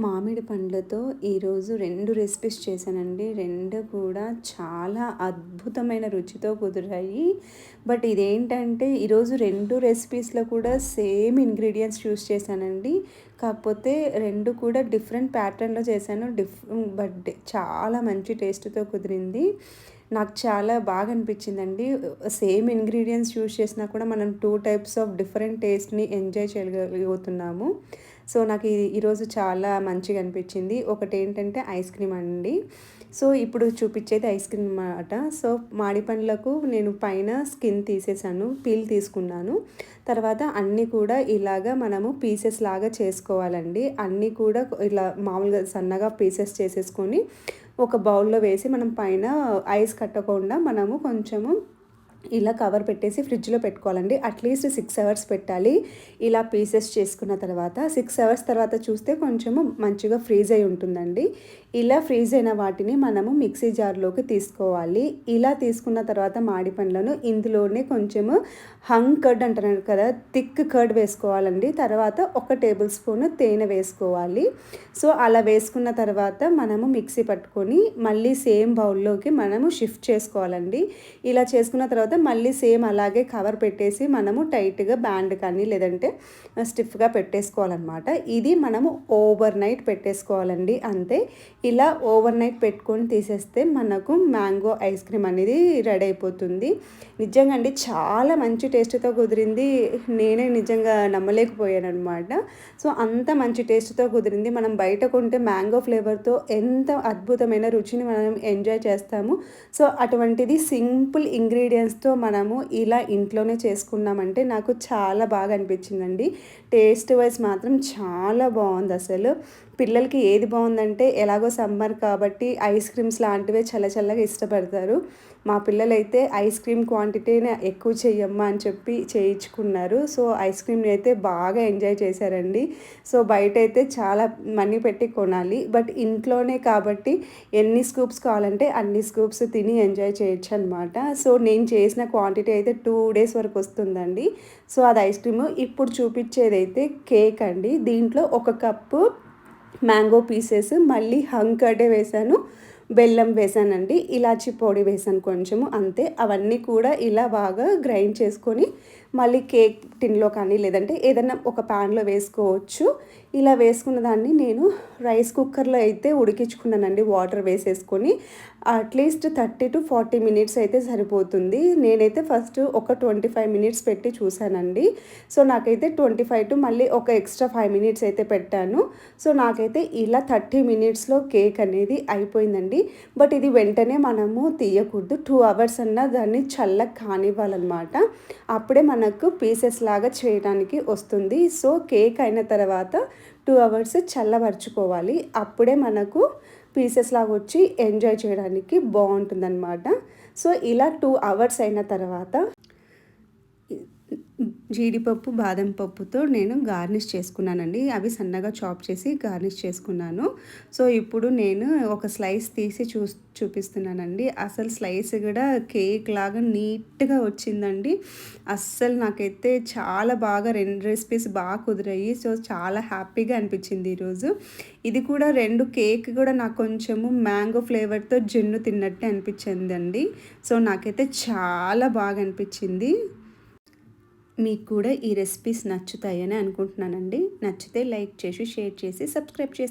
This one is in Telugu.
మామిడి పండ్లతో ఈరోజు రెండు రెసిపీస్ చేశానండి. రెండు కూడా చాలా అద్భుతమైన రుచితో కుదిరాయి. బట్ ఇదేంటంటే ఈరోజు రెండు రెసిపీస్లో కూడా సేమ్ ఇంగ్రీడియంట్స్ యూస్ చేశానండి. కాకపోతే రెండు కూడా డిఫరెంట్ ప్యాటర్న్లో చేశాను. డిఫ్ బట్ చాలా మంచి టేస్ట్తో కుదిరింది. నాకు చాలా బాగా అనిపించిందండి. సేమ్ ఇంగ్రీడియంట్స్ యూస్ చేసినా కూడా మనం టూ టైప్స్ ఆఫ్ డిఫరెంట్ టేస్ట్ని ఎంజాయ్ చేయగలుగుతున్నాము సో నాకు ఇది ఈరోజు చాలా మంచిగా అనిపించింది. ఒకటి ఏంటంటే ఐస్ క్రీమ్ అండి. సో ఇప్పుడు చూపించేది ఐస్ క్రీమ్ అన్నమాట. సో మాడి పండ్లకు నేను పైన స్కిన్ తీసేసాను పీల్ తీసుకున్నాను. తర్వాత అన్నీ కూడా ఇలాగా మనము పీసెస్ లాగా చేసుకోవాలండి. అన్నీ కూడా ఇలా మామూలుగా సన్నగా పీసెస్ చేసేసుకొని ఒక బౌల్లో వేసి మనం పైన ఐస్ కట్టకుండా మనము కొంచెము ఇలా కవర్ పెట్టేసి ఫ్రిడ్జ్లో పెట్టుకోవాలండి. అట్లీస్ట్ సిక్స్ అవర్స్ పెట్టాలి. ఇలా పీసెస్ చేసుకున్న తర్వాత సిక్స్ అవర్స్ తర్వాత చూస్తే కొంచెము మంచిగా ఫ్రీజ్ అయి ఉంటుందండి. ఇలా ఫ్రీజ్ అయిన వాటిని మనము మిక్సీ జార్లోకి తీసుకోవాలి. ఇలా తీసుకున్న తర్వాత మాడి పండ్లను ఇందులోనే కొంచెము హంగ్ కర్డ్ అంటున్నారు కదా థిక్ కర్డ్ వేసుకోవాలండి. తర్వాత ఒక టేబుల్ స్పూన్ తేనె వేసుకోవాలి. సో అలా వేసుకున్న తర్వాత మనము మిక్సీ పట్టుకొని మళ్ళీ సేమ్ బౌల్లోకి మనము షిఫ్ట్ చేసుకోవాలండి. ఇలా చేసుకున్న తర్వాత తర్వాత మళ్ళీ సేమ్ అలాగే కవర్ పెట్టేసి మనము టైట్గా బ్యాండ్ కానీ లేదంటే స్టిఫ్గా పెట్టేసుకోవాలన్నమాట. ఇది మనము ఓవర్ నైట్ పెట్టేసుకోవాలండి. అంతే. ఇలా ఓవర్ నైట్ పెట్టుకొని తీసేస్తే మనకు మ్యాంగో ఐస్ క్రీమ్ అనేది రెడీ అయిపోతుంది. నిజంగా అండి చాలా మంచి టేస్ట్తో కుదిరింది. నేనే నిజంగా నమ్మలేకపోయాను అనమాట సో అంత మంచి టేస్ట్తో కుదిరింది. మనం బయట కొంటే మ్యాంగో ఫ్లేవర్తో ఎంత అద్భుతమైన రుచిని మనం ఎంజాయ్ చేస్తాము. సో అటువంటిది సింపుల్ ఇంగ్రీడియంట్స్ తో మనము ఇలా ఇంట్లోనే చేసుకున్నామంటే నాకు చాలా బాగా అనిపించిందండి. టేస్ట్ వైజ్ మాత్రం చాలా బాగుంది అసలు పిల్లలకి ఏది బాగుందంటే ఎలాగో సమ్మర్ కాబట్టి ఐస్ క్రీమ్స్ లాంటివే చల్ల చల్లగా ఇష్టపడతారు. మా పిల్లలైతే ఐస్ క్రీమ్ క్వాంటిటీని ఎక్కువ చెయ్యమ్మా అని చెప్పి చేయించుకున్నారు. సో ఐస్ క్రీమ్ని అయితే బాగా ఎంజాయ్ చేశారండి. సో బయట అయితే చాలా మనీ పెట్టి కొనాలి. బట్ ఇంట్లోనే కాబట్టి ఎన్ని స్కూప్స్ కావాలంటే అన్ని స్కూప్స్ తిని ఎంజాయ్ చేయొచ్చు అనమాట సో నేను చేసిన క్వాంటిటీ అయితే టూ డేస్ వరకు వస్తుందండి. సో అది ఐస్ క్రీమ్. ఇప్పుడు చూపించేది అయితే కేక్ అండి. దీంట్లో ఒక కప్పు మ్యాంగో పీసెస్ మళ్ళీ హంకడే వేశాను బెల్లం వేసానండి ఇలాచి పొడి వేసాను కొంచెము అంతే. అవన్నీ కూడా ఇలా బాగా గ్రైండ్ చేసుకొని మళ్ళీ కేక్ టిన్లో కానీ లేదంటే ఏదైనా ఒక ప్యాన్లో వేసుకోవచ్చు. ఇలా వేసుకున్న దాన్ని నేను రైస్ కుక్కర్లో అయితే ఉడికించుకున్నానండి వాటర్ వేసేసుకొని. At least thirty to forty minutes అయితే సరిపోతుంది. నేనైతే ఫస్ట్ ఒక ట్వంటీ ఫైవ్ మినిట్స్ పెట్టి చూశానండి. సో నాకైతే ట్వంటీ ఫైవ్ టు మళ్ళీ ఒక ఎక్స్ట్రా ఫైవ్ మినిట్స్ అయితే పెట్టాను. సో నాకైతే ఇలా థర్టీ మినిట్స్లో కేక్ అనేది అయిపోయిందండి. బట్ ఇది వెంటనే మనము తీయకూడదు. టూ అవర్స్ అన్నా దాన్ని చల్లగా కానివ్వాలన్నమాట. అప్పుడే మనకు పీసెస్ లాగా చేయడానికి వస్తుంది. సో కేక్ అయిన తర్వాత టూ అవర్స్ చల్లబరుచుకోవాలి. అప్పుడే మనకు పీసెస్ లాగా వచ్చి ఎంజాయ్ చేయడానికి బాగుంటుందన్నమాట. సో ఇలా టూ అవర్స్ అయిన తర్వాత జీడిపప్పు బాదం పప్పుతో నేను గార్నిష్ చేసుకున్నానండి. అవి సన్నగా చాప్ చేసి గార్నిష్ చేసుకున్నాను. సో ఇప్పుడు నేను ఒక స్లైస్ తీసి చూ చూపిస్తున్నానండి. అసలు స్లైస్ కూడా కేక్ లాగా నీట్గా వచ్చిందండి. అస్సలు నాకైతే చాలా బాగా రెండు రెసిపీస్ బాగా కుదిరాయి. సో చాలా హ్యాపీగా అనిపించింది ఈరోజు. ఇది కూడా రెండు కేక్ కూడా నాకు కొంచెము మ్యాంగో ఫ్లేవర్తో జున్ను తిన్నట్టే అనిపించిందండి. సో నాకైతే చాలా బాగా అనిపించింది. మీకు కూడా ఈ రెసిపీస్ నచ్చుతాయని అనుకుంటున్నానండి. నచ్చితే లైక్ చేసి షేర్ చేసి సబ్స్క్రైబ్ చేసి